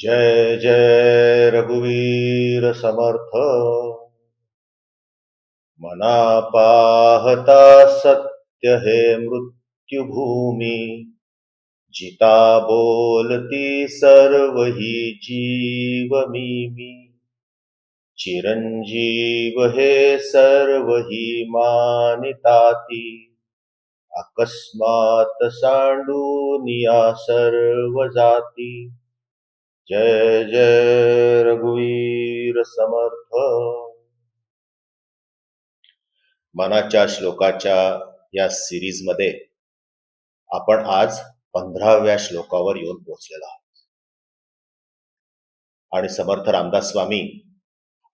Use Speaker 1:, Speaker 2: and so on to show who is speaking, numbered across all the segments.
Speaker 1: जय जय रघुवीर समर्थ। मना पाहता सत्य हे मृत्युभूमी, जिता बोलती सर्व ही जीव मी मी चिरंजीव हे सर्व ही मानिताती, अकस्मात सांडून या सर्व जाती जय जय रघुवीर समर्थ. मनाच्या श्लोकाच्या या सिरीजमध्ये आपण आज पंधराव्या श्लोकावर येऊन पोहोचलेलो आहोत. आणि समर्थ रामदास स्वामी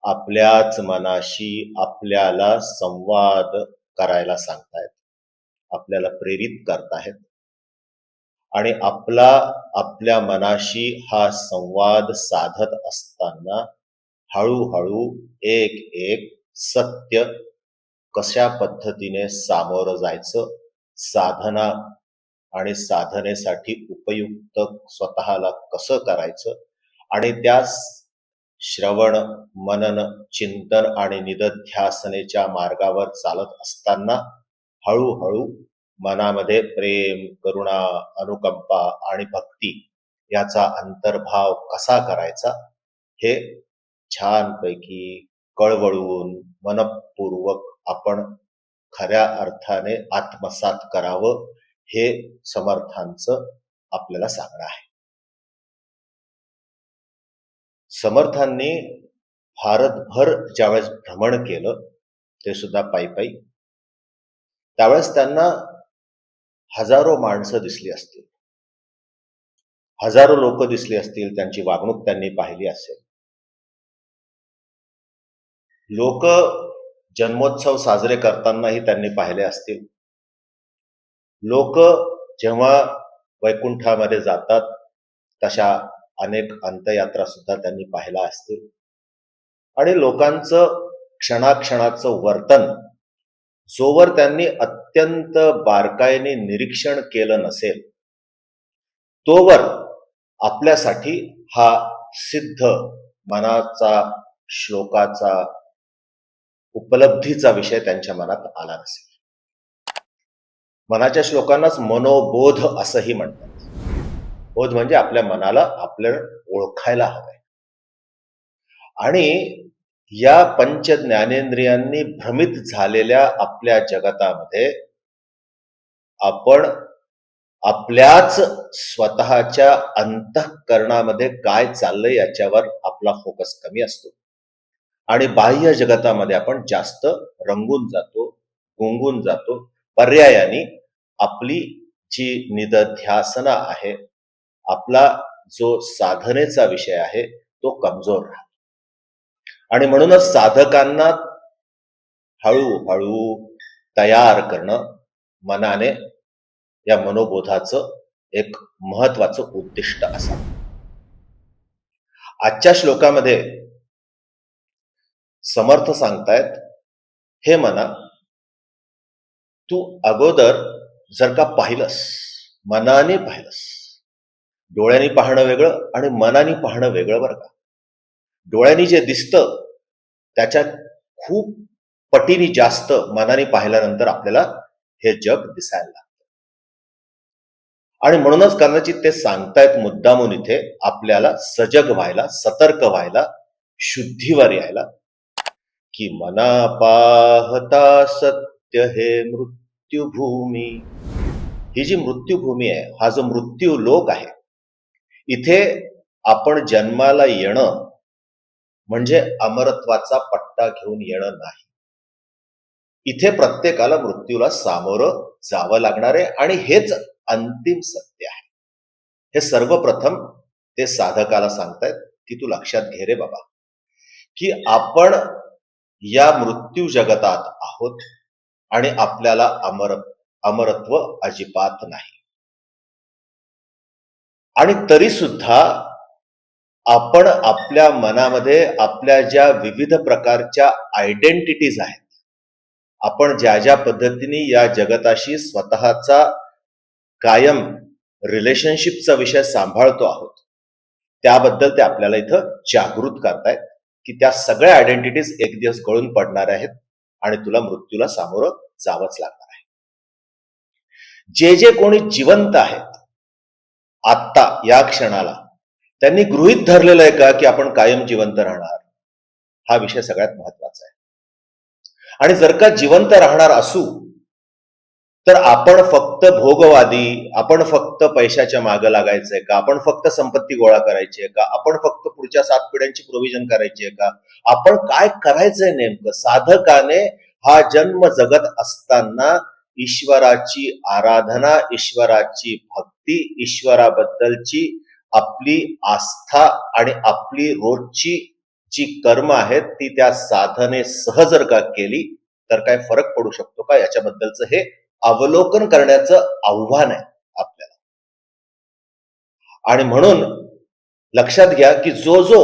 Speaker 1: आपल्याच मनाशी आपल्याला संवाद करायला सांगतायत आपल्याला प्रेरित करतायत. आणि आपला आपल्या मनाशी हा संवाद साधत असताना हळूहळू एक एक सत्य कशा पद्धतीने सामोरं जायचं साधना आणि साधनेसाठी उपयुक्त स्वतःला कसं करायचं आणि त्या श्रवण मनन चिंतन आणि निदध्यासनेच्या मार्गावर चालत असताना हळूहळू मनामध्ये प्रेम करुणा अनुकंपा आणि भक्ती याचा अंतर्भाव कसा करायचा हे छानपैकी कळवळून मनपूर्वक आपण खऱ्या अर्थाने आत्मसात करावं हे समर्थांचं आपल्याला सांगणं आहे. समर्थांनी भारतभर ज्यावेळेस भ्रमण केलं ते सुद्धा पायी पायी. त्यावेळेस त्यांना हजारो माणसं दिसली असतील. हजारो लोक दिसली असतील त्यांची वागणूक त्यांनी पाहिली असेल. लोक जन्मोत्सव साजरे करतानाही त्यांनी पाहिले असतील. लोक जेव्हा वैकुंठामध्ये जातात तशा अनेक अंतयात्रा सुद्धा त्यांनी पाहिल्या असतील. आणि लोकांचं क्षणाक्षणाचं वर्तन जोवर त्यांनी अत्यंत बारकाईने निरीक्षण केलं नसेल तोवर आपल्यासाठी हा सिद्ध मनाचा श्लोकाचा उपलब्धीचा विषय त्यांच्या मनात आला नसेल. मनाच्या श्लोकांनाच मनोबोध असंही म्हणतात. बोध म्हणजे आपल्या मनाला आपल्या ओळखायला हवंय. आणि या पंच ज्ञानेंद्रियांनी भ्रमित झालेल्या आपल्या जगतामध्ये आपण आपल्याच स्वतःच्या अंतःकरणामध्ये काय चाललंय याच्यावर आपला फोकस कमी असतो. आणि बाह्य जगतामध्ये आपण जास्त रंगून जातो गुंगून जातो. पर्यायाने आपली जी निदध्यासना आहे आपला जो साधनेचा विषय आहे तो कमजोर राहतो. आणि म्हणूनच साधकांना हळूहळू तयार करणं मनाने या मनोबोधाचं एक महत्वाचं उद्दिष्ट असा आजच्या श्लोकामध्ये समर्थ सांगतायत हे मना तू अगोदर जर का पाहिलंस मनाने पाहिलंस डोळ्यांनी पाहणं वेगळं आणि मनाने पाहणं वेगळं बरं का? डोळ्यांनी जे दिसतं त्याच्या खूप पटीने जास्त मनाने पाहिल्यानंतर आपल्याला हे जग दिसायला लागतं. आणि म्हणूनच कदाचित ते सांगतायत मुद्दामून इथे आपल्याला सजग व्हायला सतर्क व्हायला शुद्धीवर यायला की मना पाहता सत्य हे मृत्यूभूमी. ही जी मृत्यूभूमी आहे हा जो मृत्यू लोक आहे इथे आपण जन्माला येणं म्हणजे अमरत्वाचा पट्टा घेऊन येणं नाही. इथे प्रत्येकाला मृत्यूला सामोरं जावं लागणार आहे आणि हेच अंतिम सत्य आहे. हे सर्वप्रथम ते साधकाला सांगतायत की तू लक्षात घे रे बाबा. की आपण या मृत्यू जगतात आहोत आणि आपल्याला अमर अमरत्व अजिबात नाही. आणि तरी सुद्धा आपण आपल्या मनामध्ये आपल्या ज्या विविध प्रकारच्या आयडेंटिटीज आहेत आपण ज्या ज्या पद्धतीने या जगताशी स्वतःचा कायम रिलेशनशिपचा विषय सांभाळतो आहोत त्याबद्दल ते आपल्याला इथं जागृत करतायत की त्या सगळ्या आयडेंटिटीज एक दिवस गळून पडणार आहेत आणि तुला मृत्यूला सामोरं जावंच लागणार आहे. जे जे कोणी जिवंत आहेत आत्ता या क्षणाला त्यांनी गृहित धरलेलं आहे का की आपण कायम जिवंत राहणार? हा विषय सगळ्यात महत्त्वाचा आहे. आणि जर का जिवंत राहणार असू तर आपण फक्त भोगवादी आपण फक्त पैशाच्या मागे लागायचंय का? आपण फक्त संपत्ती गोळा करायची आहे का? आपण फक्त पुढच्या सात पिढ्यांची प्रोव्हिजन करायची आहे का? आपण काय करायचंय नेमकं? साधकाने हा जन्म जगत असताना ईश्वराची आराधना ईश्वराची भक्ती ईश्वराबद्दलची आपली आस्था आणि आपली रोजची जी कर्म आहेत ती त्या साधने सह जर का केली तर काय फरक पडू शकतो का? याच्याबद्दलचं हे अवलोकन करण्याचं आव्हान आहे आपल्याला. आणि म्हणून लक्षात घ्या की जो जो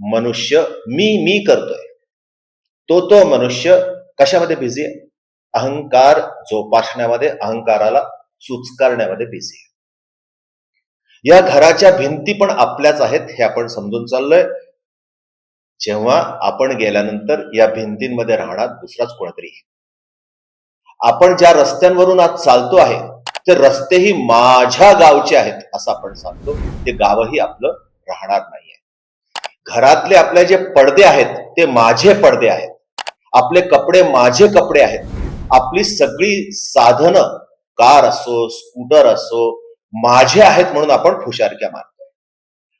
Speaker 1: मनुष्य मी मी करतोय तो तो मनुष्य कशामध्ये बिझी आहे? अहंकार जोपासण्यामध्ये अहंकाराला सुचकारण्यामध्ये बिझी आहे. या घराच्या भिंती पण आपल्याच आहेत हे आपण समजून चाललोय. जेव्हा आपण गेल्यानंतर या भिंतींमध्ये राहणार दुसराच कोणतरी. आपण ज्या रस्त्यांवरून आज चालतो आहे ते रस्तेही माझ्या गावचे आहेत असं आपण सांगतो. ते गावही आपलं राहणार नाहीये. घरातले आपले जे पडदे आहेत ते माझे पडदे आहेत. आपले कपडे माझे कपडे आहेत. आपली सगळी साधनं कार असो स्कूटर असो माझे आहेत म्हणून आपण फुशारक्या मारतोय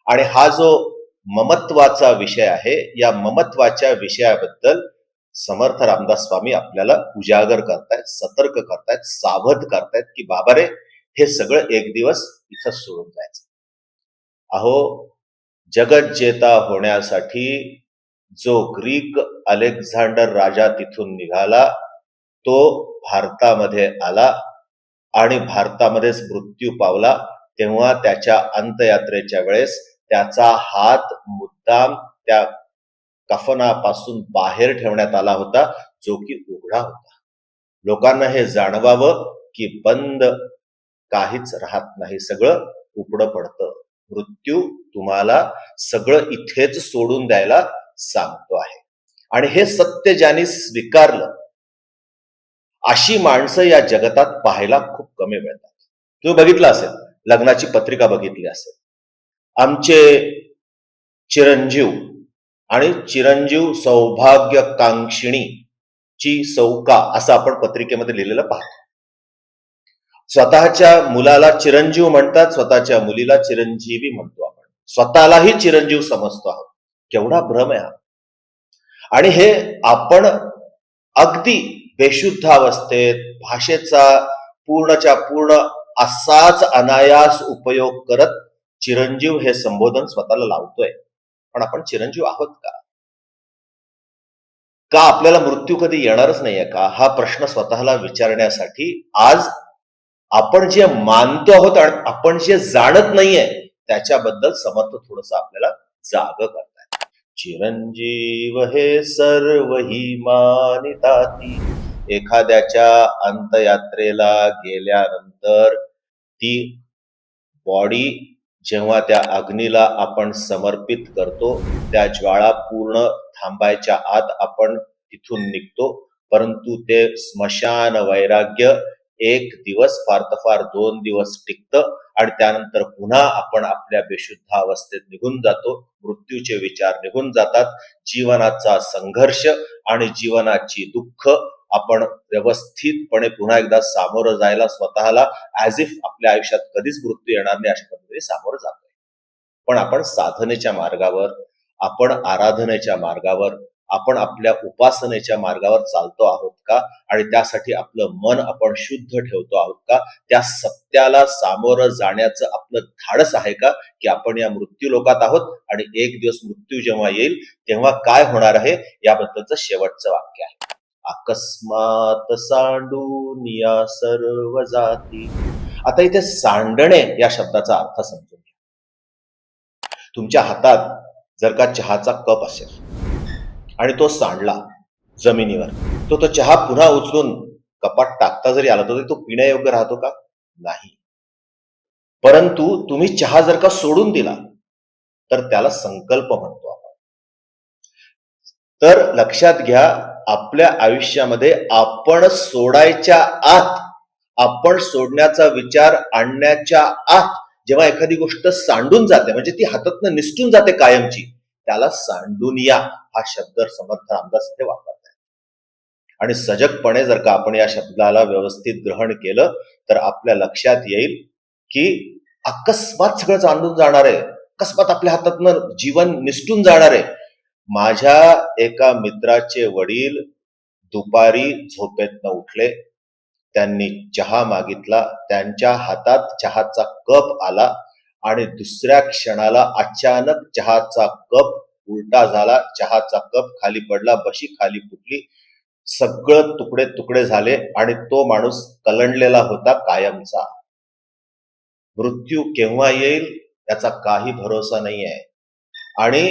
Speaker 1: आणि हा जो ममत्वाचा विषय आहे या ममत्वाच्या विषयाबद्दल समर्थ रामदास स्वामी आपल्याला उजागर करतायत सतर्क करतायत सावध करतायत की बाबा रे हे सगळं एक दिवस इथं सोडून जायचं. अहो जगत जेता होण्यासाठी जो ग्रीक अलेक्झांडर राजा तिथून निघाला तो भारतामध्ये आला आणि भारतामध्येच मृत्यू पावला तेव्हा त्याच्या अंतयात्रेच्या वेळेस त्याचा हात मुद्दाम त्या कफनापासून बाहेर ठेवण्यात आला होता जो की उघडा होता. लोकांना हे जाणवावं की बंद काहीच राहत नाही सगळं उघडं पडतं. मृत्यू तुम्हाला सगळं इथेच सोडून द्यायला सांगतो आहे. आणि हे सत्य ज्यांनी स्वीकारलं अशी माणसं या जगतात पाहायला खूप कमी मिळतात. तुम्ही बघितलं असेल लग्नाची पत्रिका बघितली असेल. आमचे चिरंजीव आणि चिरंजीव सौभाग्यकांक्षिणी ची सौका असं आपण पत्रिकेमध्ये लिहिलेलं पाहतो. स्वतःच्या मुलाला चिरंजीव म्हणतात स्वतःच्या मुलीला चिरंजीवी म्हणतो आपण. स्वतःलाही चिरंजीव समजतो आहोत. केवढा भ्रम आहे हा. आणि हे आपण अगदी बेशुद्ध अवस्थेत भाषेचा पूर्णच्या पूर्ण असाच अनायास उपयोग करत चिरंजीव हे संबोधन स्वतःला लावतोय. पण आपण चिरंजीव आहोत का? का आपल्याला मृत्यू कधी येणारच नाहीये का? हा प्रश्न स्वतःला विचारण्यासाठी आज आपण जे मानतो आहोत आणि आपण जे जाणत नाहीये त्याच्याबद्दल समर्थ थोडस आपल्याला जाग करताय चिरंजीव हे सर्व ही मानिताती एखाद्याच्या अंतयात्रेला गेल्यानंतर ती बॉडी जेव्हा त्या अग्नीला आपण समर्पित करतो त्या ज्वाळा पूर्ण थांबायच्या आत आपण तिथून निघतो. परंतु ते स्मशान वैराग्य एक दिवस फार तर फार दोन दिवस टिकतं आणि त्यानंतर पुन्हा आपण आपल्या बेशुद्ध अवस्थेत निघून जातो. मृत्यूचे विचार निघून जातात. जीवनाचा संघर्ष आणि जीवनाची दुःख आपण व्यवस्थितपणे पुन्हा एकदा सामोरं जायला स्वतःला ऍज इफ आपल्या आयुष्यात कधीच मृत्यू येणार नाही अशा पद्धतीने सामोरं जातोय पण आपण साधनेच्या मार्गावर आपण आराधनेच्या मार्गावर आपण आपल्या उपासनेच्या मार्गावर चालतो आहोत का? आणि त्यासाठी आपलं मन आपण शुद्ध ठेवतो आहोत का? त्या सत्याला सामोरं जाण्याचं आपलं धाडस आहे का? की आपण या मृत्यू लोकात आहोत आणि एक दिवस मृत्यू जेव्हा येईल तेव्हा काय होणार आहे? याबद्दलचं शेवटचं वाक्य आहे. अकस्मात सांडून या सर्व जाती. आता इथे सांडणे या शब्दाचा अर्थ समजून घ्या. तुमच्या हातात जर का चहाचा कप असेल आणि तो सांडला जमिनीवर तो तो चहा पुन्हा उचलून कपात टाकता जरी आला तरी तो पिण्यायोग्य राहतो का? नाही. परंतु तुम्ही चहा जर का सोडून दिला तर त्याला संकल्प म्हणतो आपण. तर लक्षात घ्या आपल्या आयुष्यामध्ये आपण सोडायच्या आत आपण सोडण्याचा विचार आणण्याच्या आत जेव्हा एखादी गोष्ट सांडून जाते म्हणजे ती हातातनं निसटून जाते कायमची त्याला सांडून या हा शब्द समर्थ रामदास इथे वापरत आहे आणि सजगपणे जर का आपण या शब्दाला व्यवस्थित ग्रहण केलं तर आपल्या लक्षात येईल की अकस्मात सगळं सांडून जाणार आहे. अकस्मात आपल्या हातातनं जीवन निसटून जाणार आहे. माझ्या एका मित्राचे वडील दुपारी झोपेतनं उठले. त्यांनी चहा मागितला. त्यांच्या हातात चहाचा कप आला आणि दुसऱ्या क्षणाला अचानक चहाचा कप उलटा झाला. चहाचा कप खाली पडला बशी खाली फुटली. सगळं तुकडे तुकडे झाले आणि तो माणूस कलंडलेला होता कायमचा. मृत्यू केव्हा येईल याचा काही भरोसा नाही आहे आणि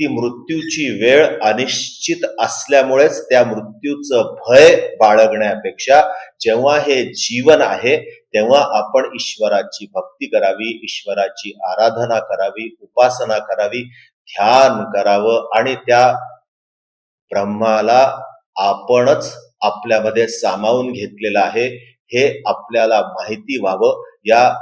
Speaker 1: ती मृत्यूची वेळ अनिश्चित असल्यामुळेच त्या मृत्यूचं भय बाळगण्यापेक्षा जेव्हा हे जीवन आहे तेव्हा आपण ईश्वराची भक्ती करावी ईश्वराची आराधना करावी उपासना करावी ध्यान करावं आणि त्या ब्रह्माला आपणच आपल्यामध्ये सामावून घेतलेलं आहे हे आपल्याला माहिती व्हावं. या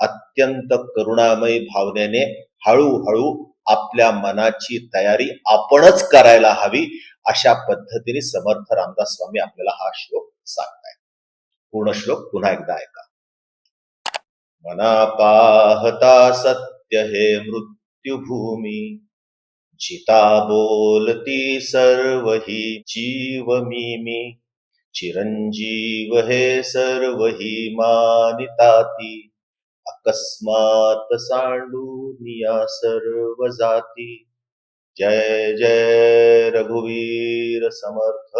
Speaker 1: अत्यंत करुणामयी भावनेने हळूहळू आपल्या मनाची तयारी आपणच करायला हवी अशा पद्धतीने समर्थ रामदास स्वामी आपल्याला हा श्लोक सांगताय पूर्ण श्लोक पुन्हा एकदा ऐका. मना पाहता सत्य हे मृत्युभूमी जिता बोलती सर्व ही जीव मी चिरंजीव हे सर्व ही मानिताती. कस्मात् सांडूनिया सर्व जाती. जय जय रघुवीर समर्थ.